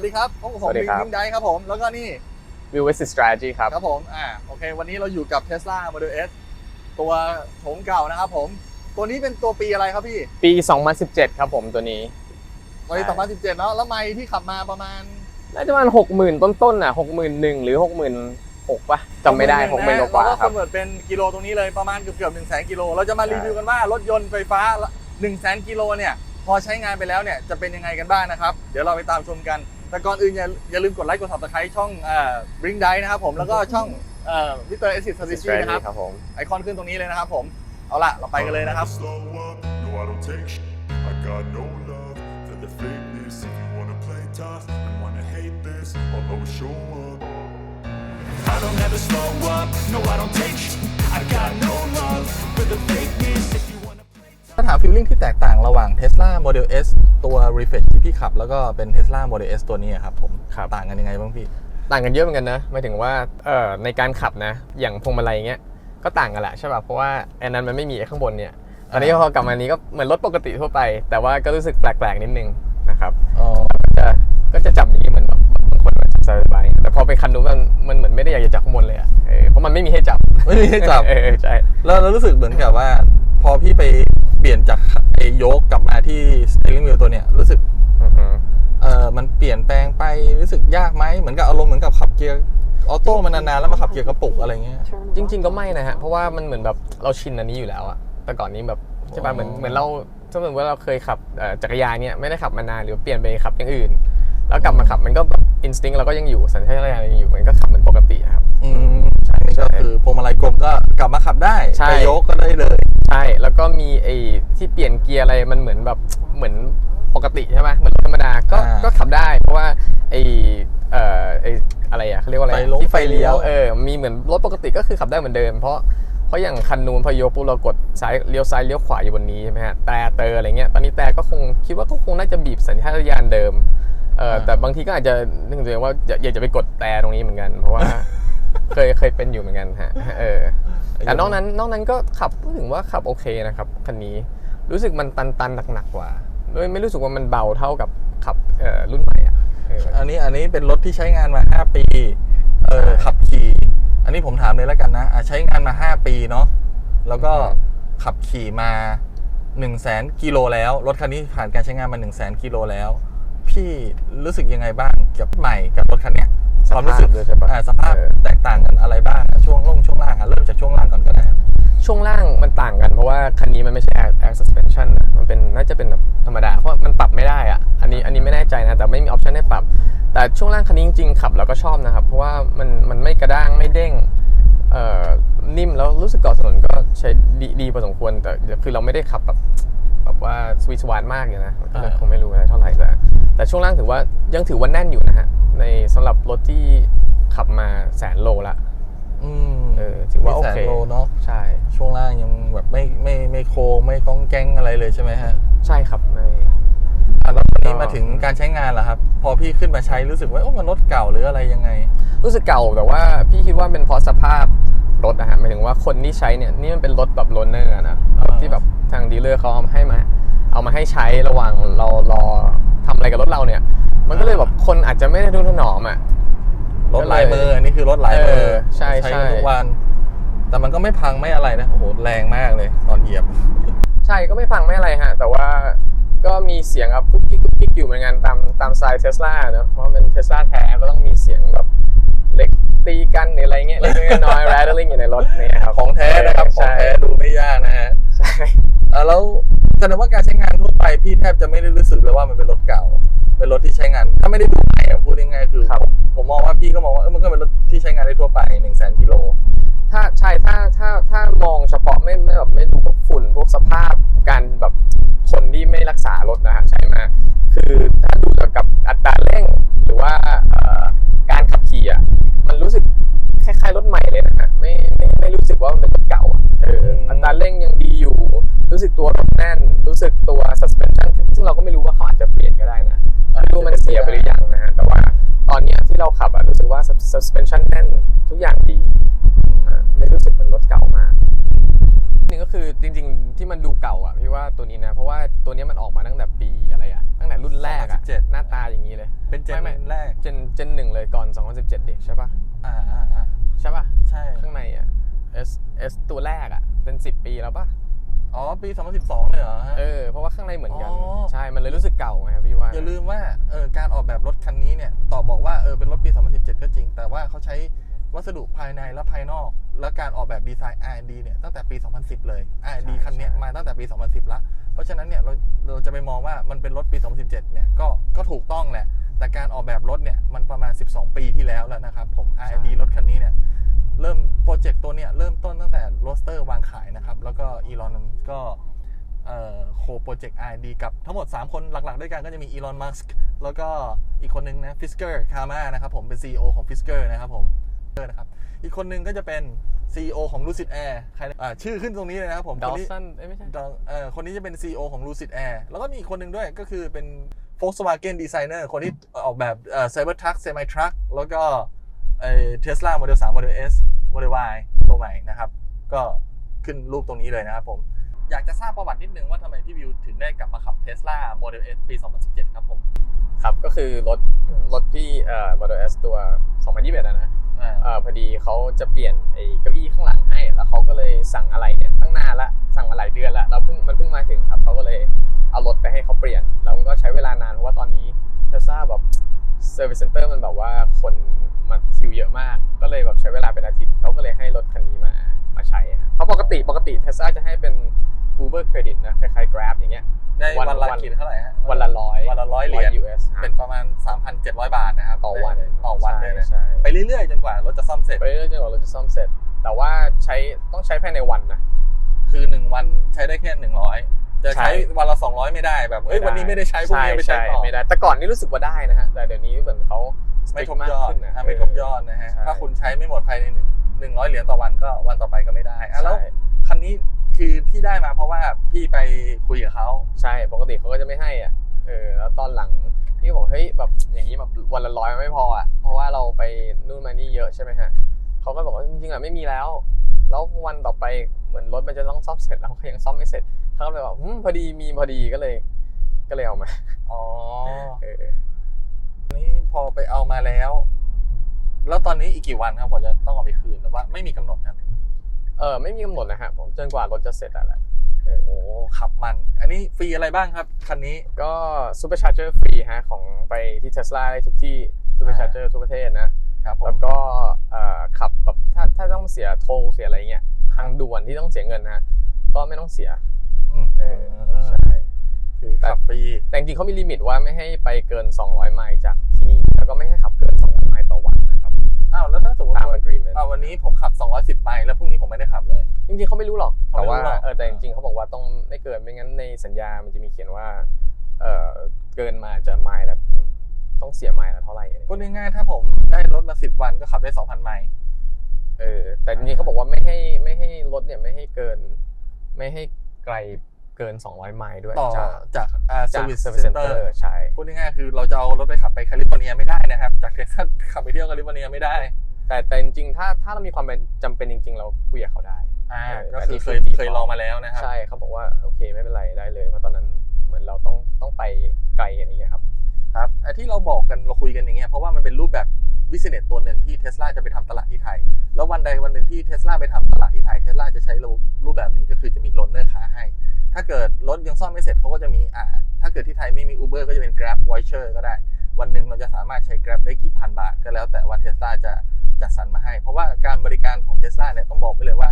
ครับสวัสดีครับพบกับผมสวัสดีวิครับงวิงไดครับผม แล้วก็นี่ View West Strategy ครับ ครับผม อ่า โอเค วันนี้เราอยู่กับ Tesla Model S ตัวโฉมเก่านะครับผม ตัวนี้เป็นตัวปีอะไรครับพี่ปี 2017 ครับผมตัวนี้ปีใช่ 2017เนาะ แล้วไมล์ที่ขับมาประมาณ น่าจะประมาณ60,000 ต้นๆน่ะ61,000หรือ 66,000ป่ะจำไม่ได้ 60,000 60,000 กว่าแล้วๆคก็รับคอนเวิร์ตเป็นกิโลตรงนี้เลยประมาณเกือบเกือบหนึ่งแสนกิโล เราจะมาใช่รีวิวกันว่ารถยนต์ไฟฟ้า1นึ่งแสนกิโลเนี่ยพอใช้งานไปแล้วเนี่ยจะเป็นยังไงกันบ้างนะครับ เดี๋ยวเราไปตามชมกัน แต่ก่อนอื่นอย่าอย่าลืมกดไลค์กด subscribe ช่องเอ่อ Bring d i นะครับผมแล้วก็ช่องเอ่อ Mr. S Strategy นะครับ ครับผม ไอคอนขึ้นตรงนี้เลยนะครับผมเอาล่ะเราไปกันเลยนะครับ Slow up, no, I don't take sh- I got no love for the fakeness. If you wanna play tough and wanna hate this, I'll always show up. I don't ever slow up, no, I don't take sh- I got no love for the fakeness. If you wanna play ถ้าถามฟีลลิ่งที่แตกต่างระหว่าง Tesla Model S ตัว Refresh ที่พี่ขับ แล้วก็เป็น Tesla Model S ตัวนี้ครับผมครับ ต่างกันยังไงบ้างพี่ ต่างกันเยอะเหมือนกันนะหมายถึงว่าเอ่อในการขับนะ อย่างพวงมาลัยเงี้ยก็ต่างกันแหละใช่ป่ะเพราะว่าอันนั้นมันไม่มีไอ้ข้างบนเนี่ยตอนนี้พอกลับมานี้ก็เหมือนรถปกติทั่วไป แต่ว่าก็รู้สึกแปลกๆนิดนึงนะครับอ๋อจะก็จะจับอย่างนี้เหมือนแบบบางคนแบบสบายๆแต่พอไปคันนู้นมันมันเหมือนไม่ได้อยากจะจับข้างบนเลยอะเออเพราะมันไม่มีให้จับไม่มีให้จับ เออใช่ แล้วแล้วรู้สึกเหมือนกับว่า พอพี่ไป เปลี่ยนจากไอ้โยกกลับมาที่ steering wheel ตัวเนี้ยรู้สึกอือฮึเออมันเปลี่ยนแปลงไปรู้สึกยากไหมเหมือนกับอารมณ์เหมือนกับขับเกียร์ออโต้มานานๆแล้วมาขับเกียร์กระปุกอะไรเงี้ย จริง ๆก็ไม่นะฮะ เพราะว่ามันเหมือนแบบเราชินอันนี้อยู่แล้วอะแต่ก่อนนี้แบบใช่ป่ะเหมือนอ๋อเหมือนเราสมมติว่าเราเคยขับเอ่อจักรยานเนี่ยไม่ได้ขับมานานหรือเปลี่ยนไปขับอย่างอื่น แล้วกลับมาขับมันก็แบบอินสติ้งเราก็ยังอยู่สัญชาตญาณยังอยู่มันก็ขับเหมือนปกติอะครับอืมใช่ก็คือพวงมาลัยกลมก็กลับมาขับได้ใช่ไปโยกก็ได้เลย ใช่ แล้วก็มีไอ้ที่เปลี่ยนเกียร์อะไรมันเหมือนแบบเหมือนปกติใช่ไหมเหมือนรถธรรมดาก็อ่าก็ขับได้ เพราะว่าไอ้เอ่อไอ้อะไรอะเขาเรียกว่าอะไรไฟลงที่ไฟเลี้ยวไฟเลี้ยว เออมีเหมือนรถปกติก็คือขับได้เหมือนเดิม เพราะเพราะอย่างคันนู้นพอโยกปุ๊บเรากดซ้ายเลี้ยวซ้ายเลี้ยวขวาอยู่บนนี้ใช่ไหมฮะแต่เตออะไรเงี้ยตอนนี้แต่ก็คงคิดว่าก็คงน่าจะบีบสัญชาตญาณเดิมเออแต่บางทีก็อาจจะนึกถึงตัวเองว่าอย่าอย่าจะไปกดแต่ตรงนี้เหมือนกัน เพราะว่า เคยเคยเป็นอยู่เหมือนกันฮะเออแต่นอกนั้นนอกนั้นก็ขับพูดถึงว่าขับโอเคนะครับคันนี้รู้สึกมันตันตันๆหนักๆกว่าไม่ไม่รู้สึกว่ามันเบาเท่ากับขับเอ่อรุ่นใหม่อะเอออันนี้อันนี้เป็นรถที่ใช้งานมา 5 ปีเออใช่ขับขี่ อันนี้ผมถามเลยแล้วกันนะอะใช้งานมา 5 ปีเนาะแล้วก็อือฮึขับขี่มา1 0 0 0 0แสนกิโลแล้วรถคันนี้ผ่านการใช้งานมา1 0 0 0 0แสนกิโลแล้ว พี่รู้สึกยังไงบ้างเกี่ยวกับใหม่กับรถคันเนี้ย ความรู้สึกด้วยใช่ปะอ่าสภาพเออ แตกต่างกันอะไรบ้างอะช่วงล่งช่วงล่างอะเริ่มจากช่วงล่างก่อนก็ได้ครับช่วงล่างมันต่างกันเพราะว่าคันนี้มันไม่ใช่ air, air suspension นะมันเป็นน่าจะเป็นแบบธรรมดาเพราะมันปรับไม่ได้อะอันนี้อันนี้ไม่แน่ใจนะแต่ไม่มีออปชันให้ปรับ แต่ช่วงล่างคันนี้จริงๆขับแล้วก็ชอบนะครับ เพราะว่ามันมันไม่กระด้างไม่เด้งเอ่อนิ่มแล้วรู้สึกเกาะถนนก็ใช้ดีดีพอสมควรแต่คือเราไม่ได้ขับแบบ แบบว่าสวีทสวานมากอย่างนะมันก็เลยอ่าคงไม่รู้อะไรเท่าไหร่แต่แต่ช่วงล่างถือว่ายังถือว่าแน่นอยู่นะฮะในสำหรับรถที่ขับมาแสนโลละอืมเออถือว่าโอมีแสนเคโลเนาะใช่ ช่วงล่างยังแบบไม่ไม่ไม่โค้งไม่ก้องแก้งอะไรเลยใช่ไหมฮะ ใช่ครับในอะแล้วตอนนี้ก็มาถึงการใช้งานแล้วครับ พอพี่ขึ้นมาใช้รู้สึกว่าโอ้มันรถเก่าหรืออะไรยังไง รู้สึกเก่าแต่ว่าพี่คิดว่าเป็นเพราะสภาพ รถนะฮะหมายถึงว่าคนที่ใช้เนี่ยนี่มันเป็นรถแบบโรนเนอร์นะอ่ารถที่แบบทางดีลเลอร์เขาเอามาให้มา เอามาให้ใช้ระหว่างเรารอทำอะไรกับรถเราเนี่ย มันก็เลยแบบคนอาจจะไม่ได้ดูถนอมอะรถหลายมืออันนี้คือรถหลายมือเออใช่ใช่กันทุกวัน แต่มันก็ไม่พังไม่อะไรนะโอ้โหแรงมากเลย ตอนเหยียบ ใช่ก็ไม่ฟังไม่อะไรฮะแต่ว่าก็มีเสียงแบบกุ๊กกิ๊กกุ๊กกิ๊กอยู่เหมือนกันตามตามสไตล์เทสลาเนอะเพราะว่าเป็นเทสลาแท้ก็ต้องมีเสียงแบบ เหล็กตีกันหรืออะไรเงี้ยเล็กๆน้อยๆ rattling อยู่ในรถเนี่ยครับของแท้นะครับของใช่แท้ดูไม่ยากนะฮะใช่อะแล้วแสดงว่าการใช้งานทั่วไปพี่แทบจะไม่ได้รู้สึกเลยว่ามันเป็นรถเก่า เป็นรถที่ใช้งาน ถ้าไม่ได้ดูใหม่อะพูดง่ายๆคือครับผมผมมองว่าพี่ก็มองว่าเออมันก็เป็นรถที่ใช้งานได้ทั่วไป1นึ่งแสนกิโลถ้าใช่ถ้าถ้าถ้ามองเฉพาะไม่ไม่แบบไม่ดูพวกฝุ่นพวกสภาพการแบบคนที่ไม่รักษารถนะฮะใช่ไหม คือถ้าดูกับอัตราเร่งหรือว่าเอ่อการขับขี่อะมันรู้สึกคล้ายๆรถใหม่เลยนะฮะไม่ไม่ไม่รู้สึกว่ามันเป็นรถเก่าอะเออมอัตราเร่งยังดีอยู่ รู้สึกตัวรถแน่น รู้สึกตัว suspension ซึ่งเราก็ไม่รู้ว่าเขาอาจจะเปลี่ยนก็ได้นะไม่รู้มันเสียไปหรือยังนะฮะแต่ว่าตอนเนี้ยที่เราขับอะรู้สึกว่า sus- suspension แน่นทุกอย่างดีอะไม่รู้สึกเหมือนรถเก่ามากหนึ่งก็คือจริง ๆ ที่มันดูเก่าอะพี่ว่าตัวนี้นะ เพราะว่าตัวเนี้ยมันออกมาตั้งแต่ 2017 2017 หน้าตาอย่างนี้เลยเป็นเจนไม่ไม่แรกเจนเจนหนึ่งเลยก่อน 2017เด็กใช่ปะอ่าอ่าอ่าใช่ปะใช่ข้างในอะ S S ตัวแรกอะเป็น 10 ปีแล้วปะอ๋อ ปี 2012 เลยเหรอฮะเออ เพราะว่าข้างในเหมือนกันอ๋อใช่ มันเลยรู้สึกเก่าไงครับพี่ว่า อย่าลืมว่าเออการออกแบบรถคันนี้เนี่ยต่อบอกว่าเออเป็นรถปี 2017 ก็จริง แต่ว่าเขาใช้วัสดุภายในและภายนอก และการออกแบบดีไซน์ R&D เนี่ยตั้งแต่ปี 2010 เลย R&D คันเนี้ยมาตั้งแต่ปี 2010 ละ เพราะฉะนั้นเนี่ยเราเราจะไปมองว่ามันเป็นรถปี 2017 เนี่ยก็ก็ถูกต้องแหละ แต่การออกแบบรถเนี่ยมันประมาณ 12 ปีที่แล้วแล้วนะครับผม R&D รถคันนี้เนี่ยเริ่มโปรเจกต์ตัวเนี่ยเริ่มต้นตั้งแต่โรสเตอร์วางขายนะครับ แล้วก็อีลอนก็โคโปรเจกต์ R&D กับทั้งหมด 3 คนหลักๆ ด้วยกันก็จะมีอีลอนมัสก์แล้วก็อีกคนนึงนะฟิสเกอร์คาร์มานะครับผมเป็น CEO ของฟิสเกอร์นะครับผมนะครับ อีกคนนึงก็จะเป็น CEO ของ Lucid Air ใครอ่าชื่อขึ้นตรงนี้เลยนะครับผมดอคนนี้ สันเอ้ยไม่ใช่ดอเอ่อคนนี้จะเป็น CEO ของ Lucid Air แล้วก็มีอีกคนหนึ่งด้วยก็คือเป็น Volkswagen Designer คนที่ออกแบบเอ่อ Cybertruck Semi Truck แล้วก็เอ่อ Tesla Model 3 Model S Model Y ตัวใหม่นะครับ ก็ขึ้นรูปตรงนี้เลยนะครับผม อยากจะทราบประวัตินิดนึงว่าทำไมพี่วิวถึงได้กลับมาขับ Tesla Model S ปี 2017 ครับผม ครับก็คือรถรถพี่เอ่อ Model S ตัว 2021อะนะอ่า เออพอดีเขาจะเปลี่ยนไอ้เก้าอี้ข้างหลังให้ แล้วเขาก็เลยสั่งอะไรเนี่ยตั้งนานละสั่งมาหลายเดือนละแล้วเพิ่งมันเพิ่งมาถึงครับเขาก็เลยเอารถไปให้เขาเปลี่ยน แล้วก็ใช้เวลานานเพราะว่าตอนนี้เทสซาแบบเซอร์วิสเซ็นเตอร์มันแบบว่าคนมาคิวเยอะมาก ก็เลยแบบใช้เวลาเป็นอาทิตย์เขาก็เลยให้รถคันนี้มามาใช้ฮะเพราะปกติปกติเทสซาจะให้เป็น Uber Credit นะคล้ายๆ Grab อย่างเงี้ย ได้วันวันละวันกี่เท่าไหร่ฮะวันละร้อยวันละร้อยเหรียญ US ฮะเป็นประมาณ 3,700 บาทนะครับต่อวันต่อวันเลยนะใช่ไปเรื่อยๆจนกว่ารถจะซ่อมเสร็จไปเรื่อยๆจนกว่าเราจะซ่อมเสร็จ แต่ว่าใช้ต้องใช้ภายในวันนะคือ1วันใช้ได้แค่100จะใช้ใช่วันละ200ไม่ได้แบบเอ้ยวันนี้ไม่ได้ใช้พรุ่งนี้ไปใช้ต่อไม่ได้ แต่ก่อนนี่รู้สึกว่าได้นะฮะแต่เดี๋ยวนี้เหมือนเขาไม่ทบ strict มากยอดขึ้นนะอะไม่ทบยอดนะฮะใช่ถ้าคุณใช้ไม่หมดภายในหนึ่งหนึ่งร้อยเหรียญต่อวันก็วันต่อไปก็ไม่ได้อะแล้วใช่คันนี้ คือที่ได้มาเพราะว่าพี่ไปคุยกับเขาใช่ปกติเขาก็จะไม่ให้อะเออแล้วตอนหลังพี่ก็บอกเฮ้ยแบบอย่างนี้แบบวันละร้อยมันไม่พออะเพราะว่าเราไปนู่นมานี่เยอะใช่ไหมฮะเขาก็บอกว่าจริงๆอะไม่มีแล้ว แล้ววันต่อไปเหมือนรถมันจะต้องซ่อมเสร็จแล้วเขายังซ่อมไม่เสร็จเขาก็เลยบอกอืมพอดีมีพอดีก็เลย ก็เลยเอามาอ๋อเออนี่พอไปเอามาแล้ว แล้วตอนนี้อีกกี่วันครับกว่าจะต้องเอาไปคืนหรือว่าไม่มีกำหนดครับ เออไม่มีกำหนดนะฮะผมจนกว่ารถจะเสร็จอะแหละเออโอ้ขับมัน อันนี้ฟรีอะไรบ้างครับ คันนี้ก็ซูเปอร์ชาร์เจอร์ฟรีฮะของไปที่เทสลาได้ทุกที่ซูเปอร์ชาร์เจอร์ทั่วประเทศนะครับผมแล้วก็เอ่อขับแบบถ้าถ้าต้องเสียโทลเสียอะไรเงี้ยทางด่วนที่ต้องเสียเงินนะฮะก็ไม่ต้องเสียอืมเออใช่คือขับฟรีแต่จริงๆเขามีลิมิตว่าไม่ให้ไปเกิน 200 ไมล์จากที่นี่แล้วก็ไม่ให้ขับเกิน 200 ไมล์ต่อวันนะครับอ้าวแล้วถ้าสมมติตาม ว่า agreement อ้าววันนี้ผมขับ 210ไมล์แล้วพรุ่งนี้ผมไม่ได้ขับเลย จริงๆเขาไม่รู้หรอกเขาแต่ไม่รู้ว่าหรอก เออแต่จริงๆเขาบอกว่าต้องไม่เกินไม่งั้นในสัญญามันจะมีเขียนว่าเออเกินมาจะไมล์ละอืมต้องเสียไมล์ละเท่าไหร่อะไรพูดเงี้ยง่ายๆถ้าผมได้รถมา 10 วันก็ขับได้ 2,000 ไมล์ เออแต่จริงๆเขาบอกว่าไม่ให้ไม่ให้รถเนี่ยไม่ให้เกิน ไม่ให้ไกลเกิน 200 ไมล์ด้วยต่อจากจากอ่าเซอจากร์วิสเซอร์วิสเซ็เซ็นนเตเตออร์ร์ใช่ พูดง่ายๆคือเราจะเอารถไปขับไปแคลิฟอร์เนียไม่ได้นะครับ จากเท็กซัสขับไปเที่ยวแคลิฟอร์เนียไม่ได้ แต่แต่จริงๆถ้าถ้าเรามีความเป็นจำเป็นจริง ๆ เราคุยกับเขาได้ อ่าเออก็แต่คือนี่เคคืยอ default เคยลองมาแล้วนะครับ ใช่เขาบอกว่าโอเคไม่เป็นไรได้เลยเพราะตอนนั้นเหมือนเราต้องต้องไปไกลอะไรอย่างเงี้ยครับ ครับไอ้ที่เราบอกกันเราคุยกันอย่างเงี้ยเพราะว่ามันเป็นรูปแบบบิสเนสตัวหนึ่งที่เทสลาจะไปทำตลาดที่ไทย แล้ววันใดวันหนึ่งที่เทสลาไปทำตลาดที่ไทยเทสลาจะใช้รูปรูปแบบนี้ก็คือจะมีรถเนอร์ขาให้ ถ้าเกิดรถยังซ่อมไม่เสร็จเขาก็จะมีอ่าถ้าเกิดที่ไทยไม่มี Uber ก็จะเป็น Grab Voucher ก็ได้ วันหนึ่งเราจะสามารถใช้ Grab ได้กี่พันบาทก็แล้วแต่ว่าเทสลาจะ จัดสรรมาให้ เพราะว่าการบริการของเทสลาเนี่ยต้องบอกไปเลยว่า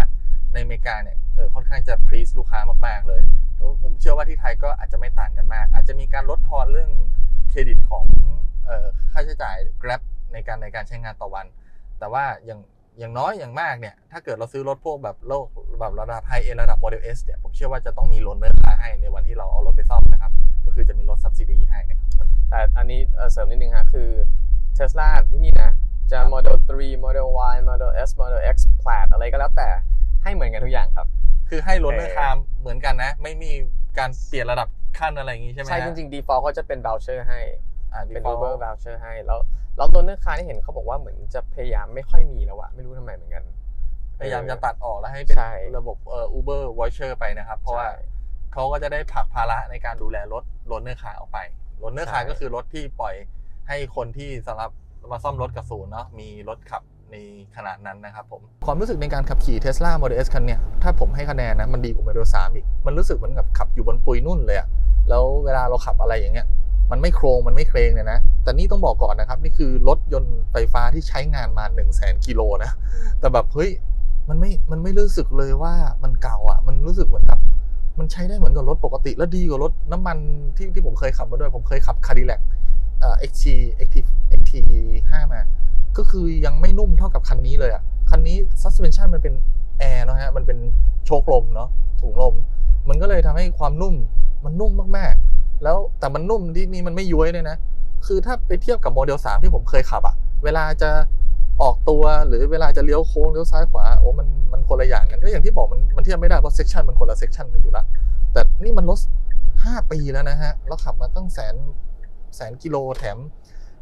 ในอเมริกาเนี่ยเออค่อนข้างจะ please ลูกค้ามากๆเลยแล้วผมเชื่อว่าที่ไทยก็อาจจะไม่ต่างกันมาก อาจจะมีการลดทอนเรื่องเครดิตของค่าใช้จ่าย Grab ในการในการใช้งานต่อวัน แต่ว่าอย่างอย่างน้อยอย่างมากเนี่ย ถ้าเกิดเราซื้อรถพวกแบบโลกแบบระดับไฮเอระดับ Model S เนี่ยผมเชื่อว่าจะต้องมีโลนเนอร์ค่าให้ในวันที่เราเอารถไปซ่อมนะครับ ก็คือจะมีรถ subsidy ให้นะครับแต่อันนี้เสริมนิดนึงฮะคือ Tesla ที่นี่นะ จะครับ Model 3 Model Y Model S Model X Plaid อะไรก็แล้วแต่ให้เหมือนกันทุกอย่างครับ คือให้โลนเนอร์เออคามเหมือนกันนะ ไม่มีการเปลี่ยนระดับขั้นอะไรอย่างงี้ใช่ไหมใช่ฮะจริงๆ default เขาจะเป็น voucher ให้อ่าเป็น default Uber voucher ให้แล้วแล้วตัวเนื้อคาที่เห็นเขาบอกว่าเหมือนจะพยายามไม่ค่อยมีแล้วอะไม่รู้ทำไมเหมือนกัน พยายามจะตัดออกแล้วให้เป็นใช่ระบบเอ่อ Uber voucher ไปนะครับ เพราะว่าใช่เขาก็จะได้ผลักภาระในการดูแลรถโลนเนอร์คาออกไปรถเนอร์คาใช่ก็คือรถที่ปล่อยให้คนที่สำหรับ มาซ่อมรถกับศูนย์เนาะมีรถขับในขนาดนั้นนะครับผมความรู้สึกในการขับขี่ Tesla Model S คันเนี้ยถ้าผมให้คะแนนนะมันดีกว่า Model 3 อีก มันรู้สึกเหมือนกับขับอยู่บนปุยนุ่นเลยอะแล้วเวลาเราขับอะไรอย่างเงี้ยมันไม่โครงมันไม่เครงเนี่ยนะ แต่นี่ต้องบอกก่อนนะครับ นี่คือรถยนต์ไฟฟ้าที่ใช้งานมา 1 0 0 0 0แสนกิโลนะ แต่แบบเฮ้ยมันไม่มันไม่รู้สึกเลยว่ามันเก่าอะ มันรู้สึกเหมือนกับมันใช้ได้เหมือนกับรถปกติ และดีกว่ารถน้ำมันที่ที่ผมเคยขับมาด้วย ผมเคยขับ Cadillac เอ่อ XT XT XT 5มา ก็คือยังไม่นุ่มเท่ากับคันนี้เลยอะ คันนี้ suspension มันเป็นแอร์เนะฮะ มันเป็นโชคลมเนาะถุงลม มันก็เลยทำให้ความนุ่มมันนุ่มมากๆ แล้วแต่มันนุ่มที่นี่มันไม่ย้วยเลยนะ คือถ้าไปเทียบกับโมเดล 3 ที่ผมเคยขับอะเวลาจะออกตัวหรือเวลาจะเลี้ยวโค้งเลี้ยวซ้ายขวาโอ้มันมันคนละอย่างกันก็อย่างที่บอกมันมันเทียบไม่ได้เพราะเซ c ชันมันคนละเซ c ชันกันอยู่ล้วแต่นี่มันรถ5ปีแล้วนะฮะแล้วขับมาตั้งแสน แสนกิโลแถม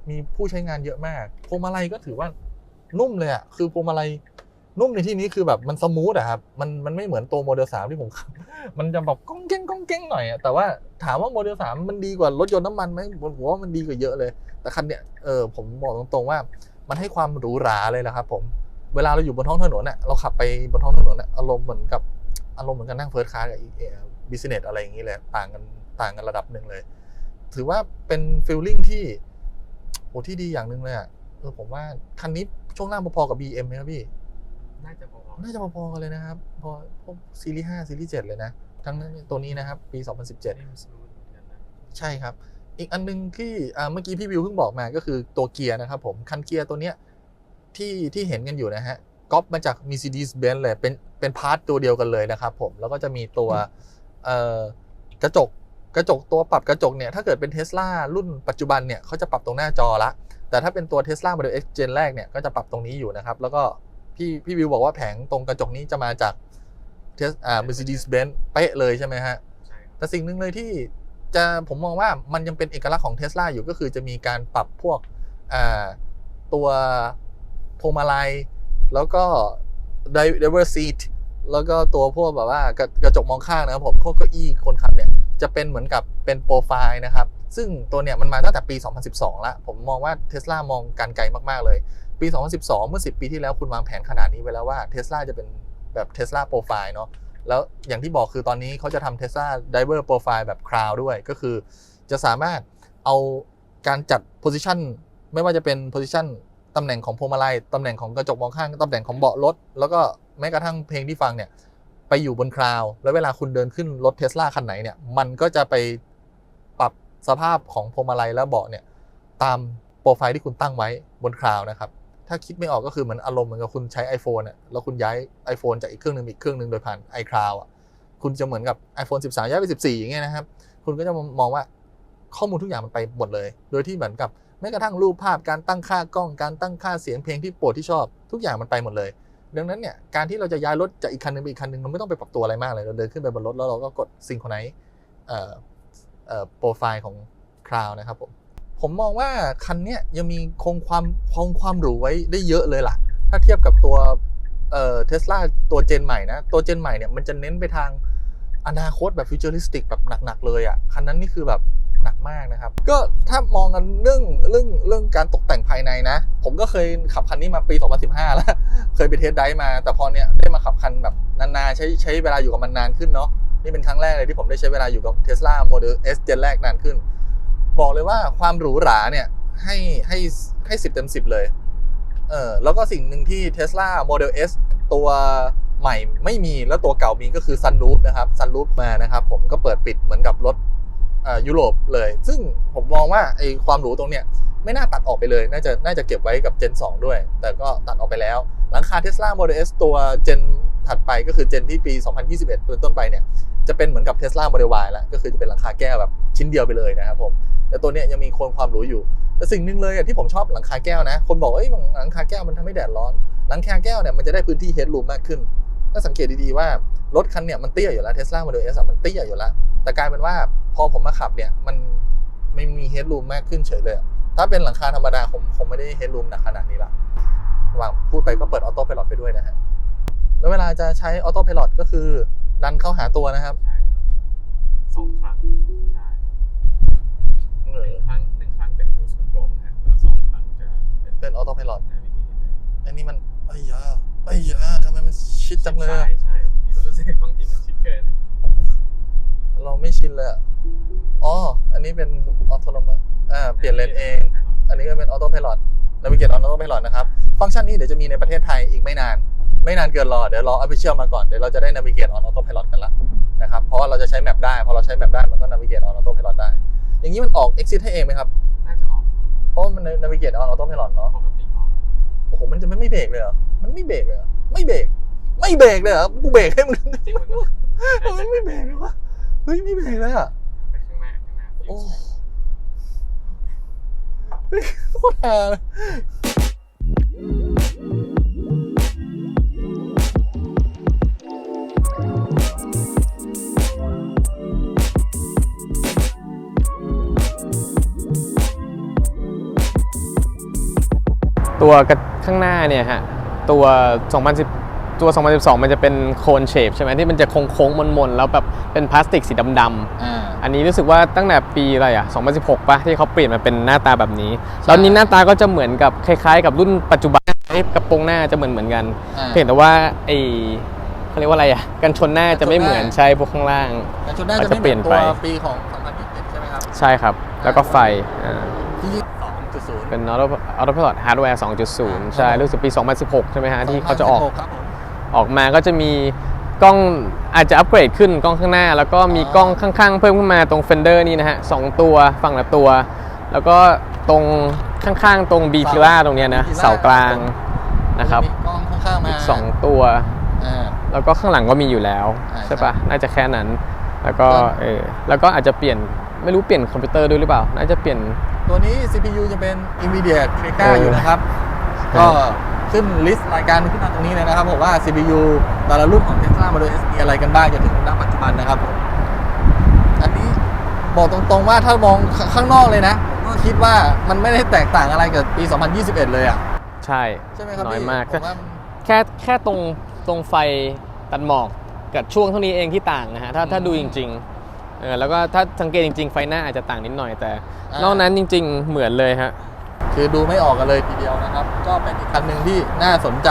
มีผู้ใช้งานเยอะมากพวงมาลัยก็ถือว่านุ่มเลยอะคือพวงมาลัยนุ่มในที่นี้คือแบบมันสมูทอะครับมันมันไม่เหมือนตัวโมเดล3ที่ผมขับมันจะแบบก้องเก้งก้องเก้งหน่อยอะแต่ว่าถามว่าโมเดล3มันดีกว่ารถยนต์น้ำมันไหมผมว่ามันดีกว่าเยอะเลย แต่คันเนี้ยเออผมบอกตรงๆว่า มันให้ความหรูหราเลยแหละครับผมเวลาเราอยู่บนท้องถนนน่ะเราขับไปบนท้องถนนน่ะอารมณ์เหมือนกับอารมณ์เหมือนกันนั่งเฟิร์สคลาสกับอีบิสเนสอะไรอย่างนี้เลยต่างกันต่างกันระดับหนึ่งเลย ถือว่าเป็นฟิลลิ่งที่โหที่ดีอย่างหนึ่งเลยอะเออผมว่าคันนี้ช่วงล่างพอๆกับ BM ไหมครับพี่ น่าจะพอน่าจะพอๆกันเลยนะครับ พอพวกซีรีส์5ซีรีส์7เลยนะ ทั้งนั้นตัวนี้นะครับ ปี 2017 ใช่ครับ อีกอันนึงที่อ่าเมื่อกี้พี่วิวเพิ่งบอกมาก็คือตัวเกียร์นะครับผมคันเกียร์ตัวเนี้ยที่ที่เห็นกันอยู่นะฮะก๊อปมาจาก Mercedes-Benz เลยเป็นเป็นพาร์ทตัวเดียวกันเลยนะครับผมแล้วก็จะมีตัวเอ่อกระจก กระจกตัวปรับกระจกเนี่ยถ้าเกิดเป็น Tesla รุ่นปัจจุบันเนี่ยเขาจะปรับตรงหน้าจอละ แต่ถ้าเป็นตัว Tesla Model X Gen แรกเนี่ยก็จะปรับตรงนี้อยู่นะครับแล้วก็พี่พี่วิวบอกว่าแผงตรงกระจกนี้จะมาจากเทสอ่า Mercedes-Benz เป๊ะเลยใช่ไหมฮะใช่แต่สิ่งหนึ่งเลยที่จะผมมองว่ามันยังเป็นเอกลักษณ์ของเท s l a อยู่ก็คือจะมีการปรับพวกอ่าตัวพวงมาลัยแล้วก็ driver seat แล้วก็ตัวพวกแบบว่ากระกระจกมองข้างนะครับผมพวกเก้าอี้คนขับเนี่ยจะเป็นเหมือนกับเป็นโปรไฟล์นะครับ ซึ่งตัวเนี่ยมันมาตั้งแต่ปี 2012 แล้ว ผมมองว่าเท s l a มองการไกลมาก ๆ เลย ปี 2012 เมื่อ 10 ปีที่แล้วคุณวางแผนขนาดนี้ไว้แล้วว่าเท s l a จะเป็นแบบ Tesla Profile เนาะแล้วอย่างที่บอกคือตอนนี้เขาจะทำ Tesla Driver Profile แบบ Cloud ด้วยก็คือ จะสามารถเอาการจัด Position ไม่ว่าจะเป็น Position ตำแหน่งของพวงมาลัยตำแหน่งของกระจกมองข้างตำแหน่งของเบาะรถ แล้วก็ แม้กระทั่งเพลงที่ฟังเนี่ยไปอยู่บนคลาวแล้วเวลาคุณเดินขึ้นรถเทสลาคันไหนเนี่ยมันก็จะไปปรับสภาพของพวงมาลัยและเบาะเนี่ยตามโปรไฟล์ที่คุณตั้งไว้บนคลาวนะครับถ้าคิดไม่ออกก็คือเหมือนอารมณ์เหมือนกับคุณใช้ iPhone อะแล้วคุณย้าย iPhone จากอีกเครื่องหนึ่งอีกเครื่องหนึ่งโดยผ่าน iCloud อะคุณจะเหมือนกับ iPhone 13 ย้ายไป 14 อย่างเงี้ยนะครับ คุณก็จะมองว่าข้อมูลทุกอย่างมันไปหมดเลย โดยที่เหมือนกับแม้กระทั่งรูปภาพการตั้งค่ากล้องการตั้งค่าเสียงเพลงที่โปรดที่ชอบ ทุกอย่างมันไปหมดเลย ดังนั้นเนี่ยการที่เราจะย้ายรถจากอีกคันหนึ่งไปอีกคันหนึ่งเราไม่ต้องไปปรับตัวอะไรมากเลยเราเดินขึ้นไปบนรถแล้วเราก็กดซิงโครไนซ์โปรไฟล์ของคลาวนะครับผมผมมองว่าคันนี้ยังมีคงความคงความหรูไว้ได้เยอะเลยล่ะ ถ้าเทียบกับตัวเทสลาตัวเจนใหม่นะ ตัวเจนใหม่เนี่ยมันจะเน้นไปทางอนาคตแบบฟิวเจอริสติกแบบหนักๆเลยอะ่ะ คันนั้นนี่คือแบบ มากนะครับ ก็ถ้ามองกันเรื่องเรื่องเรื่องการตกแต่งภายในนะ ผมก็เคยขับคันนี้มาปี 2015 แล้ว เคยไปเทสได์มา แต่พอเนี่ยได้มาขับคันแบบนานๆใช้ใช้เวลาอยู่กับมันนานขึ้นเนาะนี่เป็นครั้งแรกเลยที่ผมได้ใช้เวลาอยู่กับ Tesla Model S Gen แรกนานขึ้น บอกเลยว่าความหรูหราเนี่ยให้ให้ให้สิบเต็มสิบเลย เออแล้วก็สิ่งหนึ่งที่ Tesla Model S ตัวใหม่ไม่มีแล้วตัวเก่ามีก็คือ Sunroof นะครับ Sunroof มานะครับ ผมก็เปิดปิดเหมือนกับรถ ยุโรปเลย ซึ่งผมมองว่าไอความหรูตรงเนี้ยไม่น่าตัดออกไปเลย น่าจะน่าจะเก็บไว้กับ Gen 2 ด้วย แต่ก็ตัดออกไปแล้ว หลังคา Tesla Model S ตัว Gen ถัดไปก็คือ Gen ที่ปี 2021 เป็นต้นไปเนี่ย จะเป็นเหมือนกับ Tesla Model Y แล้ว ก็คือจะเป็นหลังคาแก้วแบบชิ้นเดียวไปเลยนะครับผม แต่ตัวเนี้ยยังมีโครงความหรูอยู่ แต่สิ่งหนึ่งเลยอะที่ผมชอบหลังคาแก้วนะ คนบอกเอ้ยหลังคาแก้วมันทำให้แดดร้อน หลังคาแก้วเนี่ยมันจะได้พื้นที่เฮดรูมมากขึ้น ถ้าสังเกตดีๆว่ารถคันเนี่ยมันเตี้ยอยู่แล้ว Tesla Model S อะมันเตี้ยอยู่แล้ว แต่กลายเป็นว่าพอผมมาขับเนี่ยมันไม่มีเฮดรูมมากขึ้นเฉยเลย ถ้าเป็นหลังคาธรรมดาคงคงไม่ได้เฮดรูมหนักขนาดนี้ละวางพูดไปก็เปิดออโต้พ l o t ไปด้วยนะฮะแล้วเวลาจะใช้ออโต้พ l o t ก็คือดันเข้าหาตัวนะครับใช่สองครั้ง นนี้เป็นออโตโนมัสอ่าเปลี่ยนเลนเอง อันนี้ก็เป็นออโต้ i l o t นาวิเกตออโต้ i l o t นะครับ ฟังก์ชันนี้เดี๋ยวจะมีในประเทศไทยอีกไม่นาน ไม่นานเกินรอ เดี๋ยวรออ f ฟิเชียลมาก่อน เดี๋ยวเราจะได้นาวิเกตออนออโต้ i l o t กันละนะครับ เพราะว่าเราจะใช้แมปได้ พอเราใช้แมปได้มันก็นาวิเกตออนออโต้ i l o t ได้ อย่างนี้มันออก exit ให้เองไหมครับ น่าจะออก เพราะว่ามันนาวิเกตออนออโต้ i l o t เนาะ ปกติออกโอ้โห มันจะไม่ไม่เบรกเลยเหรอ มันไม่เบรกเลยเหรอ ไม่เบรก ไม่เบรกเลยเหรอ กูเบรกให้มึง จริงมันมันไม่เบรกเลยวะเฮ้ยไม่เบรกเลยอะ โอ้โคตรฮาตัวข้างหน้าเนี่ยฮะ ตัว 2010 ตัว 2012 มันจะเป็นโคนเชฟใช่ไหมที่มันจะโค้งๆมนๆ แล้วแบบเป็นพลาสติกสีดำๆอ่าอันนี้รู้สึกว่าตั้งแต่ปีอะไรอะ 2016 ป่ะ ที่เขาเปลี่ยนมาเป็นหน้าตาแบบนี้ แล้วนี้หน้าตาก็จะเหมือนกับคล้ายๆ กับรุ่นปัจจุบันไอ้กระโปรงหน้าจะเหมือนเหมือนกันอ่าเพียงแต่ว่าไอ้เขาเรียกว่าอะไรอะ กันชนหน้าจะไม่เหมือนกันชนหน้าใช่พวกข้างล่างแต่ชุดหน้าอาจจะจะไม่เปลี่ยนเหมือนไปตัวปีของ2021ใช่ไหมครับ ใช่ครับ แล้วก็ไฟอ่าที่2.0เป็น Auto Autopilot Hardware 2.0 ใช่ รู้สึกปี 2016 ใช่ไหมฮะที่เขาจะออกครับผม ออกมาก็จะมีกล้องอาจจะอัปเกรดขึ้นกล้องข้างหน้า แล้วก็มีอ๋อกล้องข้างๆ เพิ่มขึ้นมาตรงเฟนเดอร์นี่นะฮะสองตัวฝั่งละตัว แล้วก็ตรงข้างๆ ตรงบีพิล่าตรงเนี้ยนะ Villa เสากลางนะครับมีกล้องข้างๆมาอีกสองตัว อ่า แล้วก็ข้างหลังก็มีอยู่แล้ว อ่าใช่ปะน่าจะแค่นั้น แล้วก็ครับ เออแล้วก็อาจจะเปลี่ยนไม่รู้เปลี่ยนคอมพิวเตอร์ด้วยหรือเปล่า น่าจะเปลี่ยน ตัวนี้ CPU จะเป็น NVIDIA Tegra เออออยู่นะครับใช่ก็ ขึ้นลิสต์รายการขึ้นมาตรงนี้เลยนะครับผมว่า CPU แต่ละรุ่นของ Tesla Model S มีอะไรกันบ้างจนถึงณปัจจุบันนะครับผมอันนี้บอกตรงๆว่าถ้ามองขข้างนอกเลยนะผมก็คิดว่ามันไม่ได้แตกต่างอะไรกับปี 2021 เลยอะใช่ใช่ไหมครับน้อยพี่มากผมว่ามันแค่แค่ตรงตรงไฟตัดหมอกกับช่วงเท่านี้เองที่ต่างนะฮะถ้าถ้าดูจริงๆเออแล้วก็ถ้าสังเกตจริง ๆ ไฟหน้าอาจจะต่างนิดหน่อยแต่อ่านนอกนั้นจริง ๆ เหมือนเลยฮะ คือดูไม่ออกกันเลยทีเดียวนะครับ ก็เป็นอีกคันหนึ่งที่น่าสนใจ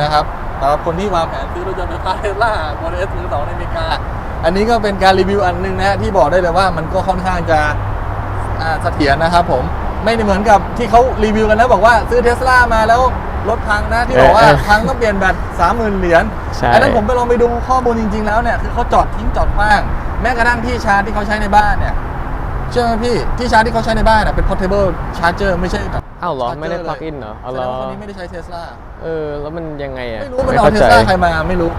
นะครับสำหรับคนที่วางแผนซื้อรถยนต์ไฟฟ้าเทสลาโมเดล S มือสองในอเมริกา อันนี้ก็เป็นการรีวิวอันหนึงนะฮะที่บอกได้เลยว่ามันก็ค่อนข้างจะอ่าเสถียรนะครับผมไม่ได้เหมือนกับที่เขารีวิวกันนะบอกว่าซื้อเทสลามาแล้วรถพังนะที่บอกว่าเออเออพังต้องเปลี่ยนแบตสามหมื่นเหรียญใช่อันนั้นผมไปลองไปดูข้อมูลจริง ๆ แล้วเนี่ยคือเขาจอดทิ้งจอดขว้าง แม้กระทั่งที่ชาร์จที่เขาใช้ในบ้านเนี่ยเชื่อไหมพี่ที่ชาร์จที่เขาใช้ในบ้านน่ะเป็น portable charger ไม่ใช่แบบ อ้าวเหรอไม่ได้ charger ปลั๊กอินเหรออ๋อแสเหรดงอว่าคนนี้ไม่ได้ใช้เทสลาเออ แล้วมันยังไงอะไม่รู้มันเอาเทสลาใครมาไม่รู้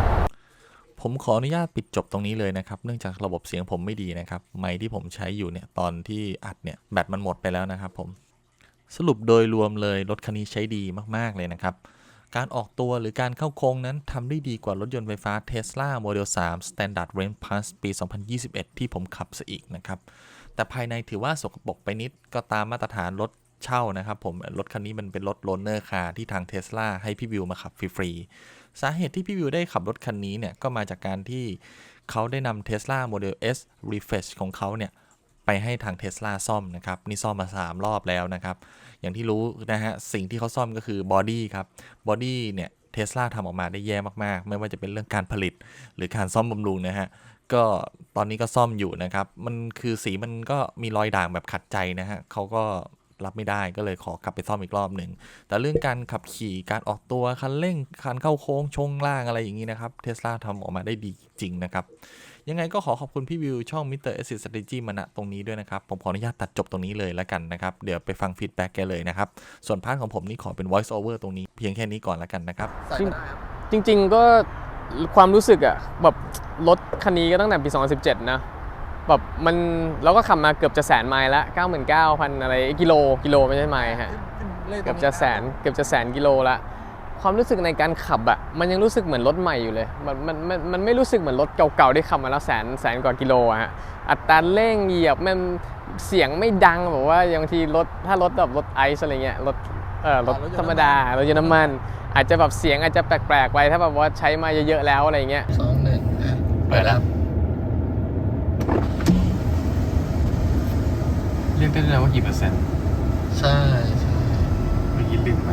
ผมขออนุญาตปิดจบตรงนี้เลยนะครับ เนื่องจากระบบเสียงผมไม่ดีนะครับ ไมค์ที่ผมใช้อยู่เนี่ย ตอนที่อัดเนี่ย แบตมันหมดไปแล้วนะครับผม สรุปโดยรวมเลยรถคันนี้ใช้ดีมาก ๆ เลยนะครับ การออกตัวหรือการเข้าโค้งนั้นทำได้ดีกว่ารถยนต์ไฟฟ้า Tesla Model 3 Standard Range Plus ปี 2021 ที่ผมขับซะอีกนะครับ แต่ภายในถือว่าสกปรกไปนิดก็ตามมาตรฐานรถ เช่านะครับผมรถคันนี้มันเป็นรถโลนเนอร์คาร์ที่ทาง Tesla ให้พี่วิวมาขับฟรีๆสาเหตุที่พี่วิวได้ขับรถคันนี้เนี่ยก็มาจากการที่เขาได้นำ Tesla Model S Refresh ของเขาเนี่ยไปให้ทาง Tesla ซ่อมนะครับ นี่ซ่อมมา 3 รอบแล้วนะครับ อย่างที่รู้นะฮะ สิ่งที่เขาซ่อมก็คือบอดี้ครับ บอดี้เนี่ยเทสลาทำออกมาได้แย่มากๆ ไม่ว่าจะเป็นเรื่องการผลิตหรือการซ่อมบำรุงนะฮะ ก็ตอนนี้ก็ซ่อมอยู่นะครับ มันคือสีมันก็มีรอยด่างแบบขัดใจนะฮะเขาก็ รับไม่ได้ก็เลยขอกลับไปซ่อมอีกรอบหนึ่ง แต่เรื่องการขับขี่การออกตัวคันเร่งการเข้าโค้งชงล่างอะไรอย่างนี้นะครับเทสลาทำออกมาได้ดีจริงนะครับ ยังไงก็ขอขอบคุณพี่วิวช่อง Mr. Exit Strategy มาณตรงนี้ด้วยนะครับ ผมขออนุญาตตัดจบตรงนี้เลยแล้วกันนะครับ เดี๋ยวไปฟังฟีดแบ็กแกเลยนะครับ ส่วนพาร์ทของผมนี่ขอเป็น voice over ตรงนี้เพียงแค่นี้ก่อนแล้วกันนะครับ ใส่ก็ได้ครับ จริง ๆ ก็ความรู้สึกอะแบบรถคันนี้ก็ตั้งแต่ปี 2017 นะ แบบมันเราก็ขับมาเกือบจะแสนไมล์ละ99,000 อะไรกิโลกิโลไม่ใช่ไมล์ฮะเกือบจะแสนเกือบจะแสนกิโลละความรู้สึกในการขับอะมันยังรู้สึกเหมือนรถใหม่อยู่เลยมันมันมันมันไม่รู้สึกเหมือนรถเก่าๆที่ขับมาแล้วแสนแสนกว่ากิโลอะฮะอัตราเร่งเหยียบมันเสียงไม่ดังแบบว่าอย่างทีรถถ้ารถแบบรถไอซ์อะไรเงี้ยรถเออรถรถยนต์ธรรมดารถยนต์น้ำมัน อาจจะแบบเสียงอาจจะแปลกๆไปถ้าแบบว่าใช้มาเยอะๆแล้วอะไรเงี้ยสองหนึ่งอะเปิดแล้ว เรียกได้เลยว่ากี่เปอร์เซ็นต์ใช่ใช่เมื่อกี้ลืมไป